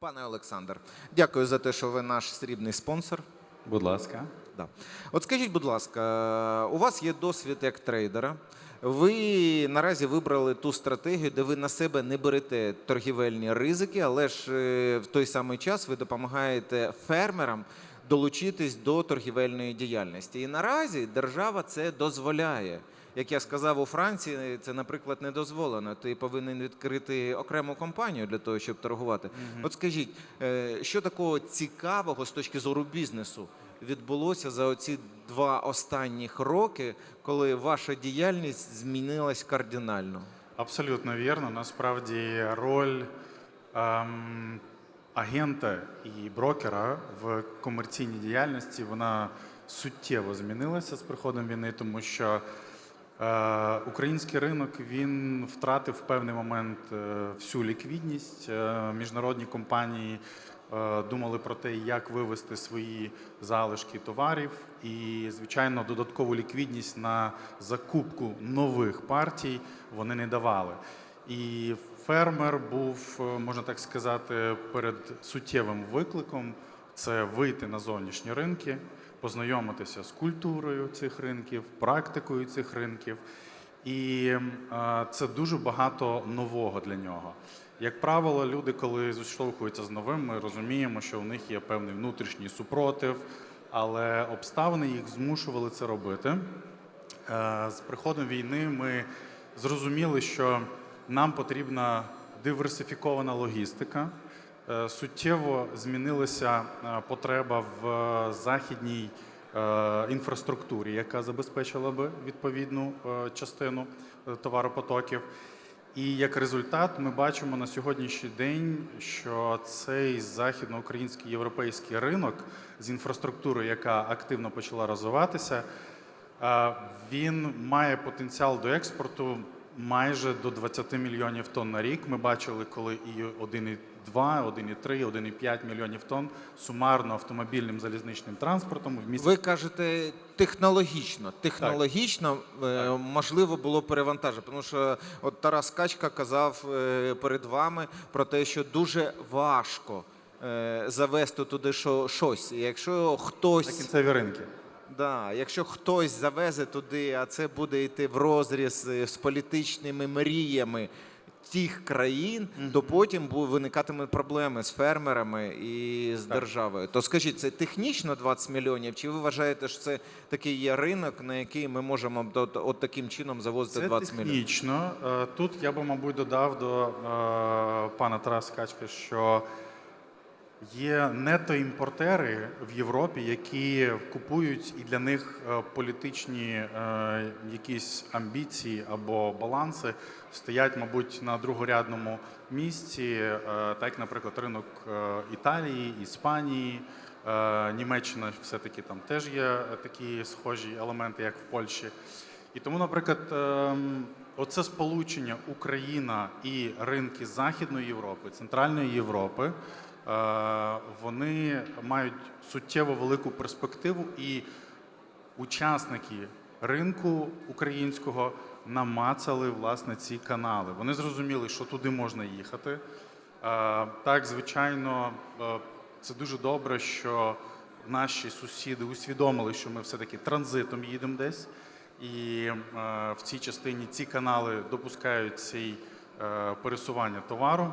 Пане Олександр, дякую за те, що ви наш срібний спонсор. Будь ласка. Да. От скажіть, будь ласка, у вас є досвід як трейдера. Ви наразі вибрали ту стратегію, де ви на себе не берете торгівельні ризики, але ж е, в той самий час ви допомагаєте фермерам долучитись до торгівельної діяльності. І наразі держава це дозволяє. Як я сказав, у Франції це, наприклад, не дозволено. Ти повинен відкрити окрему компанію для того, щоб торгувати. От скажіть, е, що такого цікавого з точки зору бізнесу відбулося за оці два останніх роки, коли ваша діяльність змінилась кардинально? Абсолютно вірно. Насправді роль ем, агента і брокера в комерційній діяльності вона суттєво змінилася з приходом війни, тому що український ринок він втратив в певний момент е, всю ліквідність. Е, міжнародні компанії е, думали про те, як вивести свої залишки товарів, і звичайно, додаткову ліквідність на закупку нових партій вони не давали. І фермер був, е, можна так сказати, перед суттєвим викликом це вийти на зовнішні ринки, познайомитися з культурою цих ринків, практикою цих ринків. І це дуже багато нового для нього. Як правило, люди, коли зіштовхуються з новим, ми розуміємо, що у них є певний внутрішній супротив, але обставини їх змушували це робити. Е, З приходом війни ми зрозуміли, що нам потрібна диверсифікована логістика. Е, Суттєво змінилася е, потреба в е, західній інфраструктурі, яка забезпечила би відповідну частину товаропотоків. І як результат, ми бачимо на сьогоднішній день, що цей західноукраїнський європейський ринок з інфраструктурою, яка активно почала розвиватися, він має потенціал до експорту майже до 20 мільйонів тонн на рік. Ми бачили, коли і 1,2, 1,3, 1,5 мільйонів тонн сумарно автомобільним залізничним транспортом в місті. Ви кажете технологічно. Технологічно е, можливо було перевантажити. Тому що от Тарас Качка казав е, перед вами про те, що дуже важко е, завести туди що- щось. Якщо на хтось кінцеві ринки. Да, якщо хтось завезе туди, а це буде йти в розріз е, з політичними мріями тих країн, то потім виникатимуть проблеми з фермерами і з державою. То скажіть, це технічно 20 мільйонів? Чи ви вважаєте, що це такий є ринок, на який ми можемо до- от таким чином завозити Це 20 мільйонів? технічно. Е, Тут я би, мабуть, додав до е, пана Тараса Качка, що є нетоімпортери в Європі, які купують і для них е, політичні е, якісь амбіції або баланси стоять, мабуть, на другорядному місці, е, так, наприклад, ринок Італії, Іспанії. Німеччина все-таки там теж є такі схожі елементи, як в Польщі. І тому, наприклад, ем, оце сполучення Україна і ринки Західної Європи, Центральної Європи, вони мають суттєво велику перспективу, і учасники ринку українського намацали власне ці канали. Вони зрозуміли, що туди можна їхати. Е, Так, звичайно, е, це дуже добре, що наші сусіди усвідомили, що ми все-таки транзитом їдемо десь. І е, в цій частині ці канали допускають цей е, пересування товару.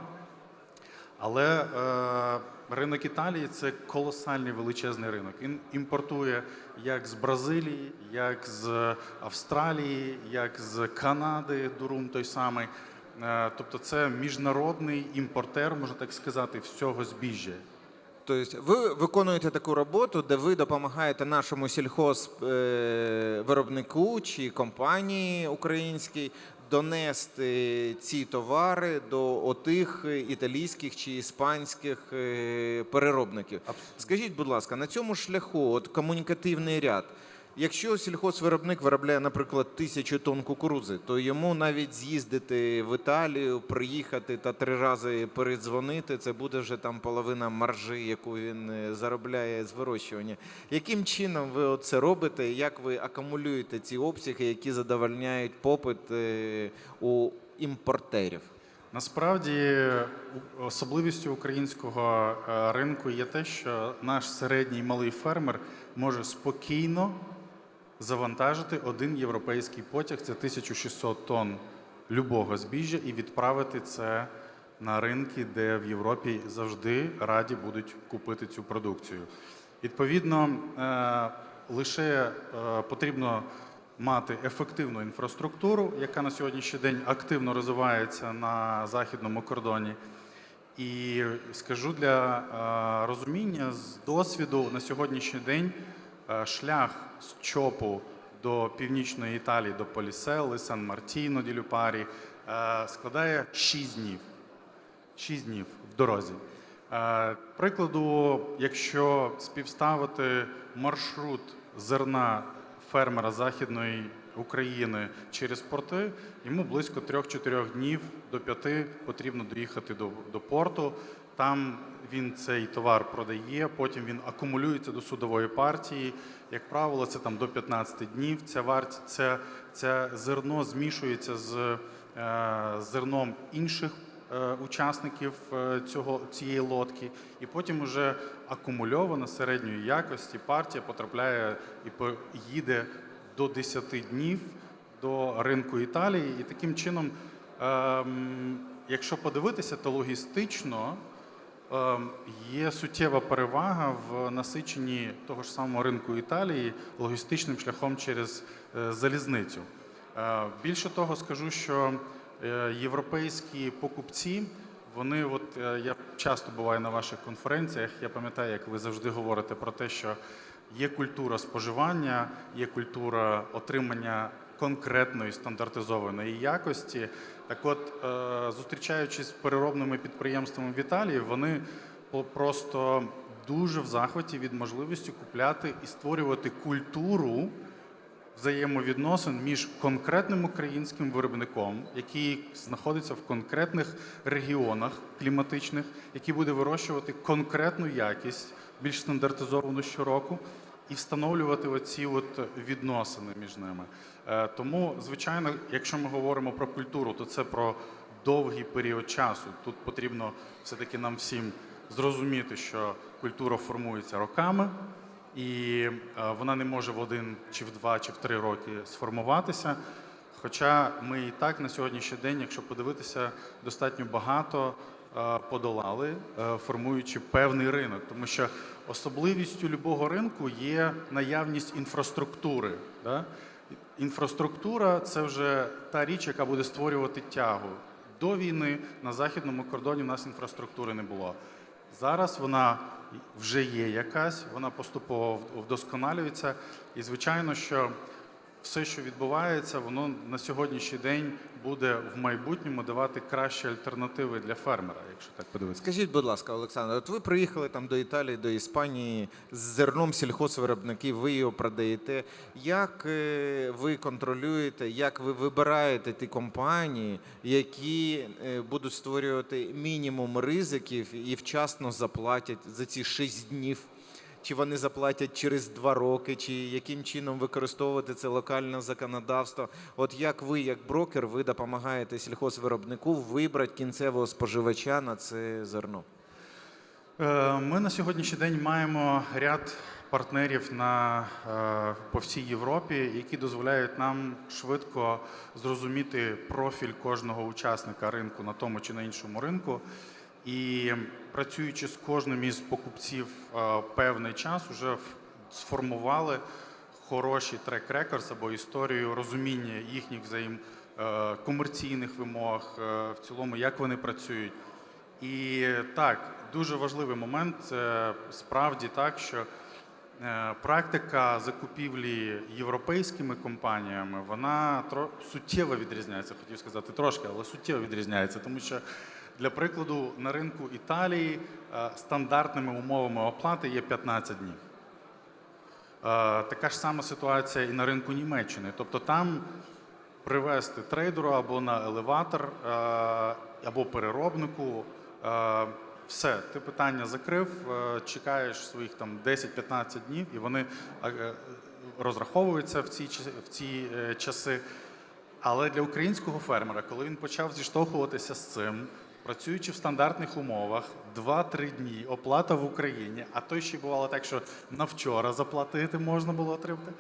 Але е, ринок Італії це колосальний величезний ринок. Він імпортує як з Бразилії, як з Австралії, як з Канади, Дурум той самий. Е, тобто це міжнародний імпортер, можна так сказати, всього збіжжя. Тобто ви виконуєте таку роботу, де ви допомагаєте нашому сільхозвиробнику чи компанії українській донести ці товари до отих італійських чи іспанських переробників, переробників. Скажіть, будь ласка, на цьому шляху, от комунікативний ряд. Якщо сільхозвиробник виробляє, наприклад, тисячу тонн кукурудзи, то йому навіть з'їздити в Італію, приїхати та три рази передзвонити, це буде вже там половина маржи, яку він е, заробляє з вирощування. Яким чином ви це робите? Як ви акумулюєте ці обсяги, які задовольняють попит е, у імпортерів? Насправді особливістю українського е, ринку є те, що наш середній малий фермер може спокійно завантажити один європейський потяг, це 1600 тонн любого збіжжя, і відправити це на ринки, де в Європі завжди раді будуть купити цю продукцію. Відповідно, е, лише е, потрібно мати ефективну інфраструктуру, яка на сьогоднішній день активно розвивається на західному кордоні. І скажу для е, розуміння з досвіду на сьогоднішній день шлях з чопу до північної Італії, до Поліселли, Сан-Мартіно, ді Люпарі е, складає 6 днів. 6 днів в дорозі. Е, Прикладу, якщо співставити маршрут зерна фермера Західної України через порти, йому близько 3-4 днів до 5 потрібно доїхати до, до порту. Там він цей товар продає, потім він акумулюється до судової партії. Як правило, це там до 15 днів. Ця варті, це, це зерно змішується з е, зерном інших е, учасників е, цього, цієї лодки, і потім уже акумульована середньої якості партія потрапляє і їде до 10 днів до ринку Італії. І таким чином, ем, якщо подивитися, то логістично є суттєва перевага в насиченні того ж самого ринку Італії логістичним шляхом через е, залізницю. Е, Більше того, скажу, що е, європейські покупці, вони, от я часто буваю на ваших конференціях, я пам'ятаю, як ви завжди говорите про те, що є культура споживання, є культура отримання конкретної стандартизованої якості. Так от, е, зустрічаючись з переробними підприємствами в Італії, вони просто дуже в захваті від можливості купляти і створювати культуру взаємовідносин між конкретним українським виробником, який знаходиться в конкретних регіонах кліматичних, який буде вирощувати конкретну якість, більш стандартизовану щороку, і встановлювати оці от відносини між ними. Е, Тому, звичайно, якщо ми говоримо про культуру, то це про довгий період часу. Тут потрібно все-таки нам всім зрозуміти, що культура формується роками і е, вона не може в один чи в два чи в три роки сформуватися. Хоча ми і так на сьогоднішній день, якщо подивитися, достатньо багато подолали, е, формуючи певний ринок, тому що особливістю любого ринку є наявність інфраструктури. Да? Інфраструктура це вже та річ, яка буде створювати тягу. До війни на західному кордоні в нас інфраструктури не було. Зараз вона вже є якась, вона поступово вдосконалюється. І звичайно, що все, що відбувається, воно на сьогоднішній день буде в майбутньому давати кращі альтернативи для фермера, якщо так подивитися. Скажіть, будь ласка, Олександр, от ви приїхали там до Італії, до Іспанії з зерном сільхозвиробників, ви його продаєте. Як е, ви контролюєте, як ви вибираєте ті компанії, які е, будуть створювати мінімум ризиків і вчасно заплатять за ці 6 днів? Чи вони заплатять через два роки, чи яким чином використовувати це локальне законодавство? От як ви, як брокер, ви допомагаєте сільхозвиробнику вибрати кінцевого споживача на це зерно? Е, Ми на сьогоднішній день маємо ряд партнерів на, е, по всій Європі, які дозволяють нам швидко зрозуміти профіль кожного учасника ринку на тому чи на іншому ринку. І працюючи з кожним із покупців е, певний час, вже сформували хороший трек-рекорд або історію розуміння їхніх взаєм е, комерційних вимог, е, в цілому, як вони працюють. І так, дуже важливий момент. Це справді так, що практика закупівлі європейськими компаніями вона суттєво відрізняється. Хотів сказати трошки, але суттєво відрізняється, тому що для прикладу на ринку Італії е, стандартними умовами оплати є 15 днів. Е, Така ж сама ситуація і на ринку Німеччини. Тобто там привезти трейдеру або на елеватор, е, або переробнику. Все, ти питання закрив, чекаєш своїх там 10-15 днів, і вони розраховуються в ці, в ці часи. Але для українського фермера, коли він почав зіштовхуватися з цим, працюючи в стандартних умовах, 2-3 дні оплата в Україні, а то ще бувало так, що на вчора заплатити можна було отримати,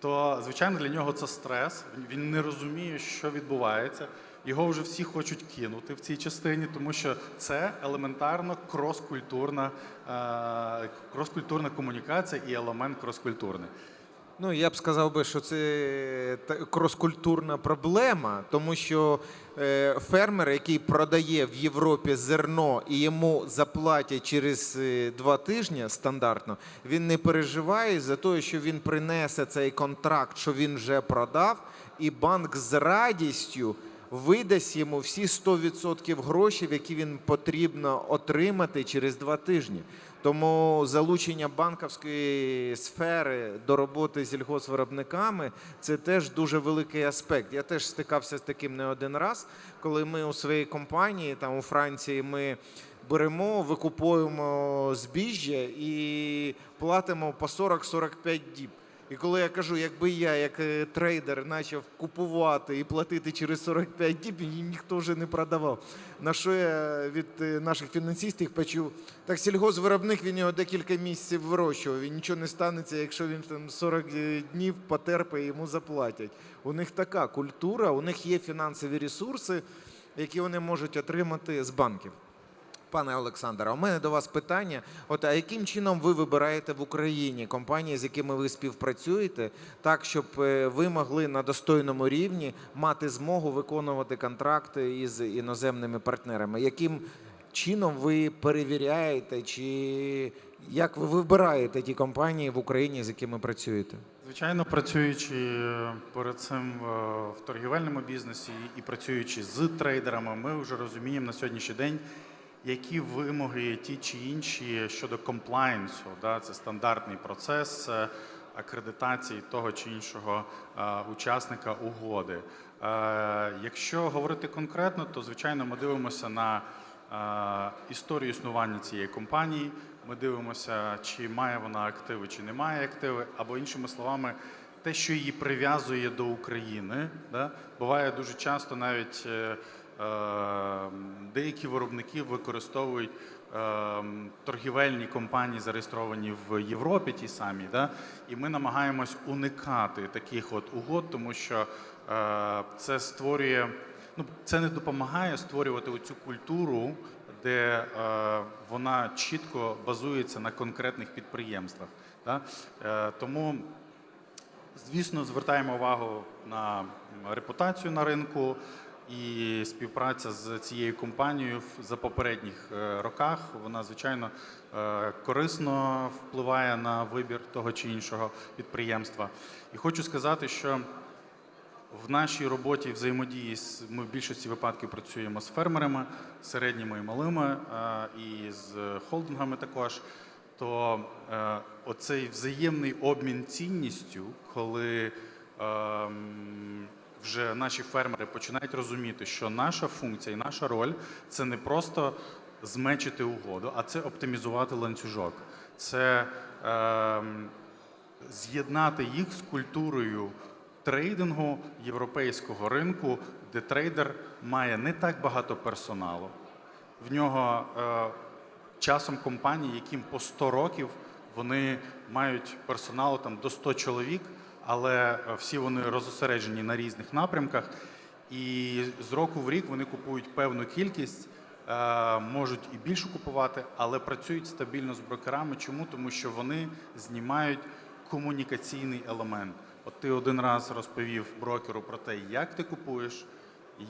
то звичайно для нього це стрес. Він не розуміє, що відбувається. Його вже всі хочуть кинути в цій частині, тому що це елементарно кроскультурна, е, кроскультурна комунікація і елемент кроскультурний. Ну, я б сказав би, що це кроскультурна проблема, тому що е, фермер, який продає в Європі зерно і йому заплатять через е, два тижні стандартно, він не переживає за те, що він принесе цей контракт, що він вже продав, і банк з радістю видасть йому всі 100% грошей, які він потрібно отримати через два тижні. Тому залучення банківської сфери до роботи з сільгоспвиробниками це теж дуже великий аспект. Я теж стикався з таким не один раз, коли ми у своїй компанії, там у Франції, ми беремо, викупуємо збіжжя і платимо по 40-45 діб. І коли я кажу, якби я, як е, трейдер, почав купувати і платити через 45 діб, мені ніхто вже не продавав. На що я від е, наших фінансистів почув, так сільгоспвиробник він його декілька місяців вирощував, і нічого не станеться, якщо він там 40 днів потерпить, йому заплатять. У них така культура, у них є фінансові ресурси, які вони можуть отримати з банків. Пане Олександре, у мене до вас питання. От а яким чином ви вибираєте в Україні компанії, з якими ви співпрацюєте, так щоб е, ви могли на достойному рівні мати змогу виконувати контракти із іноземними партнерами? Яким чином ви перевіряєте, чи як ви вибираєте ті компанії в Україні, з якими працюєте? Звичайно, працюючи перед цим е, в торгівельному бізнесі і працюючи з трейдерами, ми вже розуміємо на сьогоднішній день, які вимоги ті чи інші щодо комплаєнсу. Да, це стандартний процес е, акредитації того чи іншого е, учасника угоди. Е, Якщо говорити конкретно, то звичайно ми дивимося на історію існування цієї компанії. Ми дивимося, чи має вона активи, чи не має активи, або іншими словами, те, що її прив'язує до України. Да? Буває дуже часто навіть деякі виробники використовують е, торгівельні компанії, зареєстровані в Європі, ті самі. Да? І ми намагаємось уникати таких от угод, тому що е, це створює. Ну, це не допомагає створювати цю культуру, де е, вона чітко базується на конкретних підприємствах. Да? Е, тому, звісно, звертаємо увагу на репутацію на ринку. І співпраця з цією компанією за попередніх е, роках вона звичайно е, корисно впливає на вибір того чи іншого підприємства. І хочу сказати, що в нашій роботі взаємодії ми в більшості випадків працюємо з фермерами, середніми і малими, е, і з холдингами також. То оцей взаємний обмін цінністю, коли ем, вже наші фермери починають розуміти, що наша функція і наша роль це не просто зменшити угоду, а це оптимізувати ланцюжок. Це ем, з'єднати їх з культурою трейдингу європейського ринку, де трейдер має не так багато персоналу. В нього е, часом компанії, яким по 100 років вони мають персоналу там до 100 чоловік, але е, всі вони розосереджені на різних напрямках. І з року в рік вони купують певну кількість, е, можуть і більше купувати, але працюють стабільно з брокерами. Чому? Тому що вони знімають комунікаційний елемент. От ти один раз розповів брокеру про те, як ти купуєш,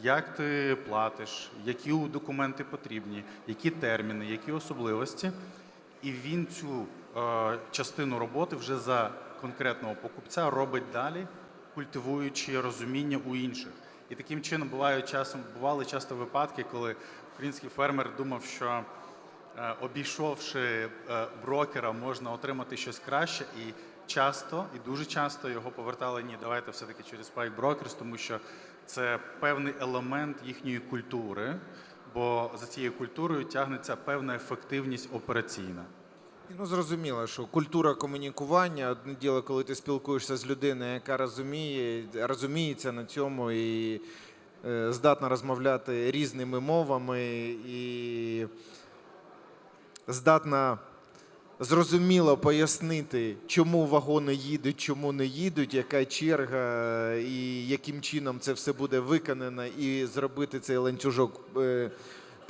як ти платиш, які документи потрібні, які терміни, які особливості. І він цю е, частину роботи вже за конкретного покупця робить далі, культивуючи розуміння у інших. І таким чином бувають часом бували часто випадки, коли український фермер думав, що е, обійшовши е, брокера, можна отримати щось краще, і часто і дуже часто його повертали. Ні, давайте все-таки через Spike Brokers, тому що це певний елемент їхньої культури, бо за цією культурою тягнеться певна ефективність операційна. Ну, зрозуміло, що культура комунікування одне діло, коли ти спілкуєшся з людиною, яка розуміє, розуміється на цьому і е, здатна розмовляти різними мовами і здатна зрозуміло пояснити, чому вагони їдуть, чому не їдуть, яка черга, і яким чином це все буде виконано, і зробити цей ланцюжок е,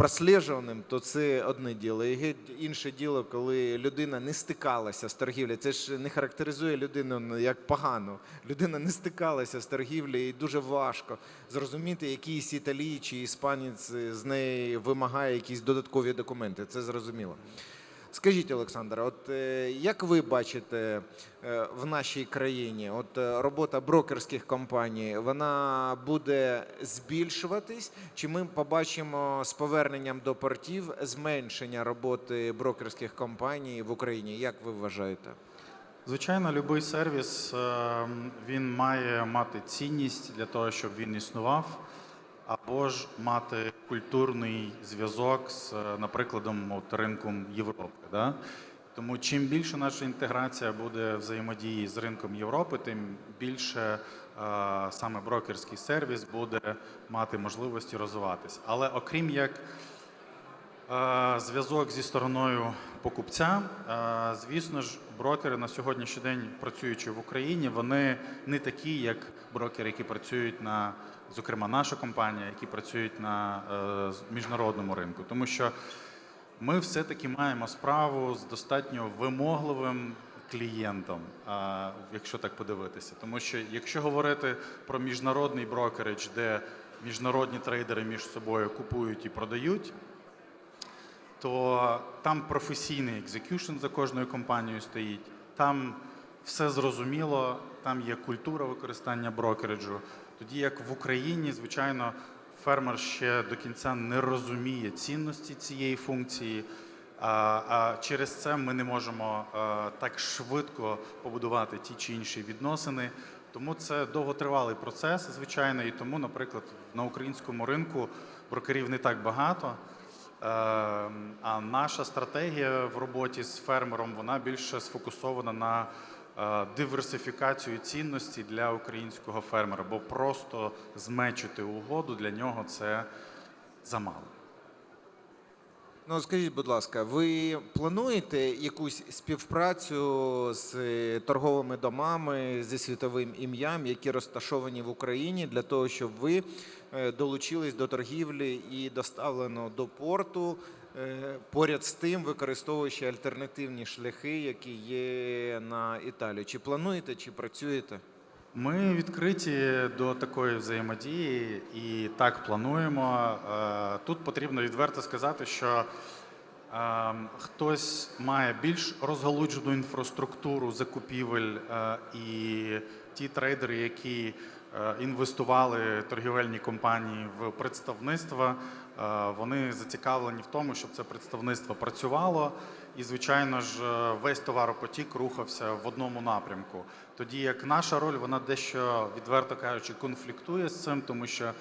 прослежуваним, то це одне діло. І інше діло, коли людина не стикалася з торгівлею. Це ж не характеризує людину як погану. Людина не стикалася з торгівлею, і дуже важко зрозуміти, якийсь італій чи іспанець з неї вимагає якісь додаткові документи. Це зрозуміло. Скажіть, Олександр, от е, як ви бачите е, в нашій країні, от е, робота брокерських компаній, вона буде збільшуватись, чи ми побачимо з поверненням до портів зменшення роботи брокерських компаній в Україні? Як ви вважаєте? Звичайно, будь-який сервіс він має мати цінність для того, щоб він існував, або ж мати культурний зв'язок з, е, наприклад, от, ринком Європи. Да? Тому чим більше наша інтеграція буде взаємодії з ринком Європи, тим більше е, саме брокерський сервіс буде мати можливості розвиватися. Але окрім як Е, Зв'язок зі стороною покупця. Звісно ж, брокери на сьогоднішній день, працюючи в Україні, вони не такі, як брокери, які працюють на, зокрема, наша компанія, які працюють на е, міжнародному ринку. Тому що ми все-таки маємо справу з достатньо вимогливим клієнтом, якщо так подивитися. Тому що якщо говорити про міжнародний брокеридж, де міжнародні трейдери між собою купують і продають, то там професійний екзекюшн за кожною компанією стоїть. Там все зрозуміло, там є культура використання брокериджу. Тоді як в Україні, звичайно, фермер ще до кінця не розуміє цінності цієї функції. А, через це ми не можемо а, так швидко побудувати ті чи інші відносини. Тому це довготривалий процес, звичайно, і тому, наприклад, на українському ринку брокерів не так багато. Е, А наша стратегія в роботі з фермером вона більше сфокусована на е, диверсифікацію цінності для українського фермера, бо просто змечити угоду для нього це замало. Ну, скажіть, будь ласка, ви плануєте якусь співпрацю з е, торговими домами зі світовим ім'ям, які розташовані в Україні, для того, щоб ви е, долучились до торгівлі і доставлено до порту, е, поряд з тим, використовуючи альтернативні шляхи, які є на Італію? Чи плануєте, чи працюєте? Ми відкриті до такої взаємодії і так плануємо. Е, Тут потрібно відверто сказати, що е, хтось має більш розгалуджену інфраструктуру закупівель, е, і ті трейдери, які е, інвестували торгівельні компанії в представництва, е, вони зацікавлені в тому, щоб це представництво працювало. І, звичайно ж, е, весь товаропотік рухався в одному напрямку. Тоді як наша роль, вона дещо, відверто кажучи, конфліктує з цим, тому що е,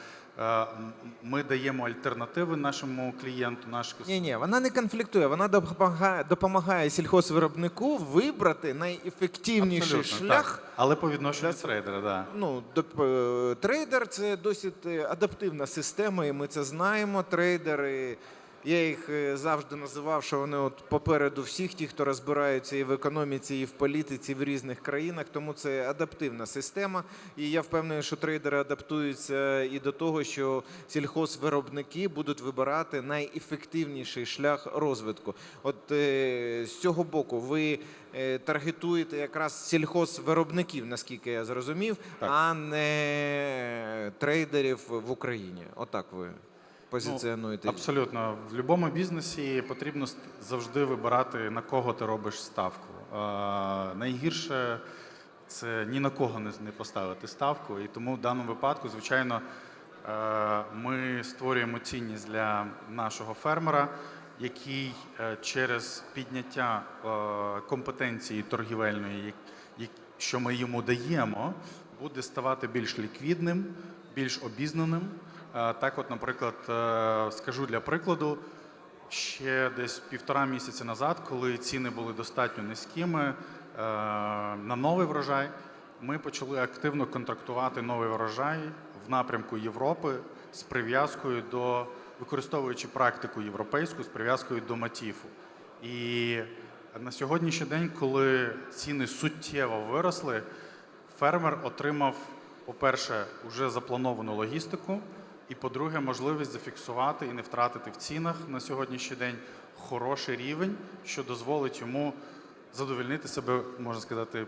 ми даємо альтернативи нашому клієнту, Нашому... Ні, ні, вона не конфліктує, вона допомагає, допомагає сільхозвиробнику вибрати найефективніший Абсолютно, шлях. так. Але по відношенню до трейдера, да. Ну, доп- е, трейдер це досить е, адаптивна система, і ми це знаємо. Трейдери, я їх е, завжди називав, що вони от попереду всіх, ті, хто розбираються і в економіці, і в політиці в різних країнах. Тому це адаптивна система. І я впевнений, що трейдери адаптуються і до того, що сільхозвиробники будуть вибирати найефективніший шлях розвитку. От е, з цього боку, ви е, таргетуєте якраз сільхозвиробників, наскільки я зрозумів, Так. а не трейдерів в Україні. Отак ви позиціонуєте. Абсолютно. В будь-якому бізнесі потрібно завжди вибирати, на кого ти робиш ставку. Е, найгірше це ні на кого не, не поставити ставку. І тому в даному випадку, звичайно, е, ми створюємо цінність для нашого фермера, який е, через підняття е, компетенції торгівельної, що ми йому даємо, буде ставати більш ліквідним, більш обізнаним. Е, Так, от, наприклад, е, скажу для прикладу, ще десь півтора місяці назад, коли ціни були достатньо низькими е, на новий врожай, ми почали активно контрактувати новий врожай в напрямку Європи з прив'язкою до використовуючи практику європейську з прив'язкою до матіфу. І на сьогоднішній день, коли ціни суттєво виросли, фермер отримав, по-перше, вже заплановану логістику, і по-друге, можливість зафіксувати і не втратити в цінах на сьогоднішній день хороший рівень, що дозволить йому задовольнити себе, можна сказати,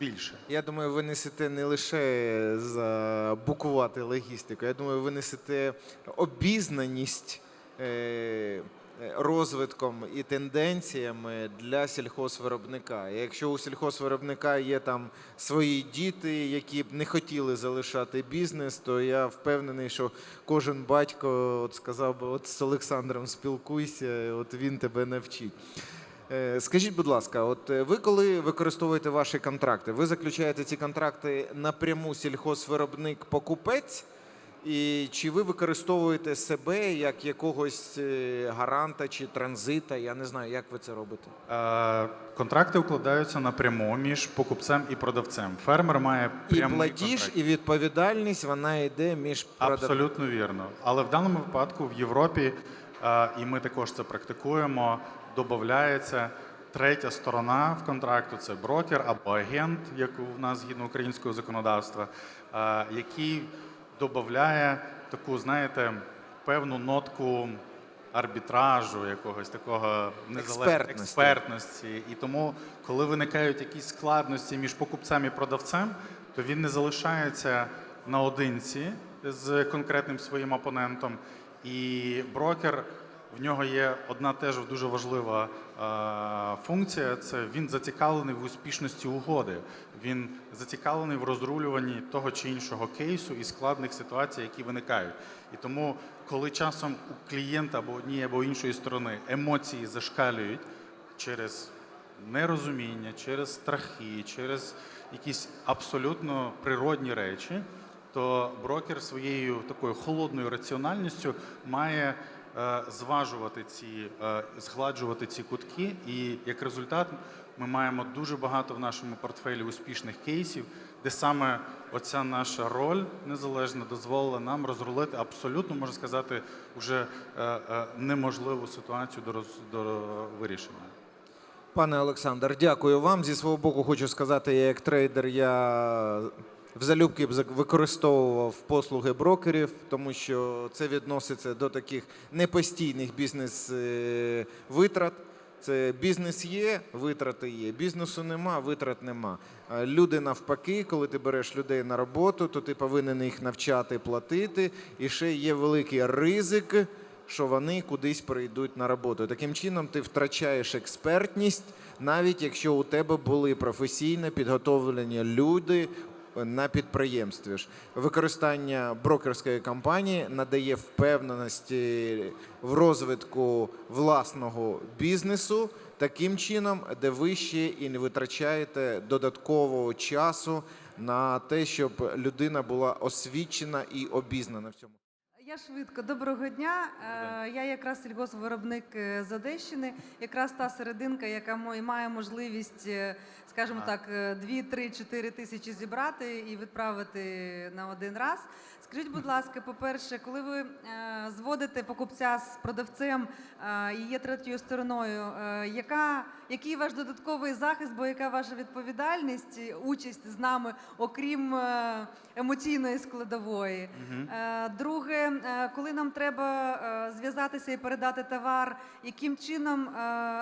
більше. Я думаю, ви несете не лише забукувати логістику, я думаю, ви несете обізнаність е, розвитком і тенденціями для сільхозвиробника. І Якщо у сільхозвиробника є там свої діти, які б не хотіли залишати бізнес, то я впевнений, що кожен батько от сказав би, от з Олександром спілкуйся, от він тебе навчить. Е, Скажіть, будь ласка, от е, ви коли використовуєте ваші контракти, ви заключаєте ці контракти напряму сільхозвиробник-покупець, і чи ви використовуєте себе як якогось е, гаранта чи транзита? Я не знаю, як ви це робите. Е, Контракти укладаються напряму між покупцем і продавцем. Фермер має І платіж, контракт. і відповідальність вона йде між продав... Абсолютно вірно. Але в даному випадку в Європі, е, і ми також це практикуємо, додається третя сторона в контракту це брокер або агент, як у нас згідно українського законодавства, який додає таку, знаєте, певну нотку арбітражу, якогось такого Експертності. експертності. І тому, коли виникають якісь складності між покупцем і продавцем, то він не залишається наодинці з конкретним своїм опонентом. І брокер в нього є одна теж дуже важлива е, функція: це він зацікавлений в успішності угоди. Він зацікавлений в розрулюванні того чи іншого кейсу і складних ситуацій, які виникають. І тому, коли часом у клієнта або однієї або іншої сторони емоції зашкалюють через нерозуміння, через страхи, через якісь абсолютно природні речі, то брокер своєю такою холодною раціональністю має зважувати ці, е, згладжувати ці кутки, і як результат ми маємо дуже багато в нашому портфелі успішних кейсів, де саме оця наша роль незалежна дозволила нам розрулити абсолютно, можна сказати, вже е, е, неможливу ситуацію до, роз, до вирішення. Пане Олександр, дякую вам. Зі свого боку хочу сказати, я як трейдер, я в залюбки б використовував послуги брокерів, тому що це відноситься до таких непостійних бізнес-витрат. Це бізнес є, витрати є. Бізнесу нема, витрат нема. Люди навпаки, коли ти береш людей на роботу, то ти повинен їх навчати платити. І ще є великий ризик, що вони кудись прийдуть на роботу. Таким чином, ти втрачаєш експертність, навіть якщо у тебе були професійно підготовлені люди на підприємстві. ж. Використання брокерської компанії надає впевненості в розвитку власного бізнесу таким чином, де ви ще і не витрачаєте додаткового часу на те, щоб людина була освічена і обізнана в цьому. Я швидко. Доброго дня. Е, Я якраз сільгоспвиробник е, з Одещини, якраз та серединка, яка має можливість, е, скажімо так, 2, 3, 4 тисячі зібрати і відправити на один раз. Скажіть, будь ласка, по-перше, коли ви зводите покупця з продавцем і є третьою стороною, яка, який ваш додатковий захист, бо яка ваша відповідальність, участь з нами, окрім е, емоційної складової? Е, Друге, е, коли нам треба зв'язатися і передати товар, яким чином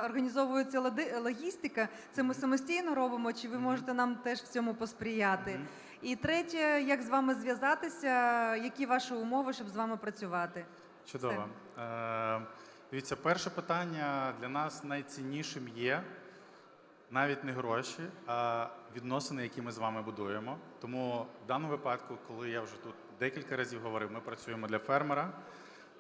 організовується логістика? Це ми самостійно робимо, чи ви можете нам теж в цьому посприяти? І третє, як з вами зв'язатися, які ваші умови, щоб з вами працювати? Чудово. Е, дивіться, перше питання для нас найціннішим є навіть не гроші, а відносини, які ми з вами будуємо. Тому в даному випадку, коли я вже тут декілька разів говорив, ми працюємо для фермера,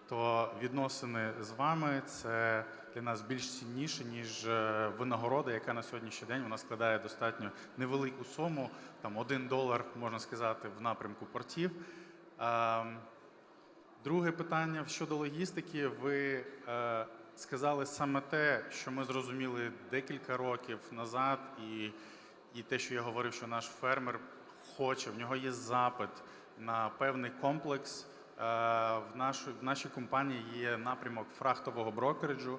то відносини з вами це для нас більш цінніше, ніж е, винагорода, яка на сьогоднішній день вона складає достатньо невелику суму, там один долар, можна сказати, в напрямку портів. Друге питання щодо логістики. Ви е, сказали саме те, що ми зрозуміли декілька років назад, і, і те, що я говорив, що наш фермер хоче, в нього є запит на певний комплекс. Е, В, нашу, в нашій компанії є напрямок фрахтового брокереджу.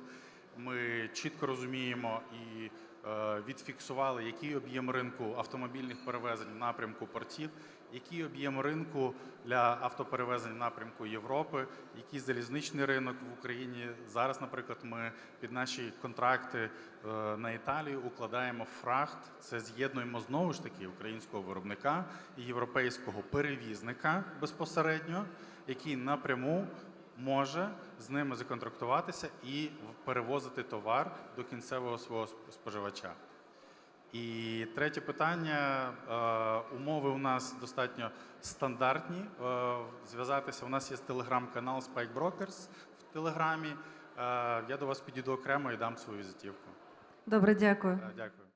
Ми чітко розуміємо і е, відфіксували, який об'єм ринку автомобільних перевезень в напрямку портів, який об'єм ринку для автоперевезень в напрямку Європи, який залізничний ринок в Україні. Зараз, наприклад, ми під наші контракти е, на Італію укладаємо фрахт. Це з'єднуємо знову ж таки українського виробника і європейського перевізника безпосередньо, який напряму може з ними законтрактуватися і перевозити товар до кінцевого свого споживача. І третє питання. Е, Умови у нас достатньо стандартні. Е, Зв'язатися у нас є телеграм-канал Spike Brokers в Телеграмі. Е, Я до вас підійду окремо і дам свою візитівку. Добре, дякую. Дякую.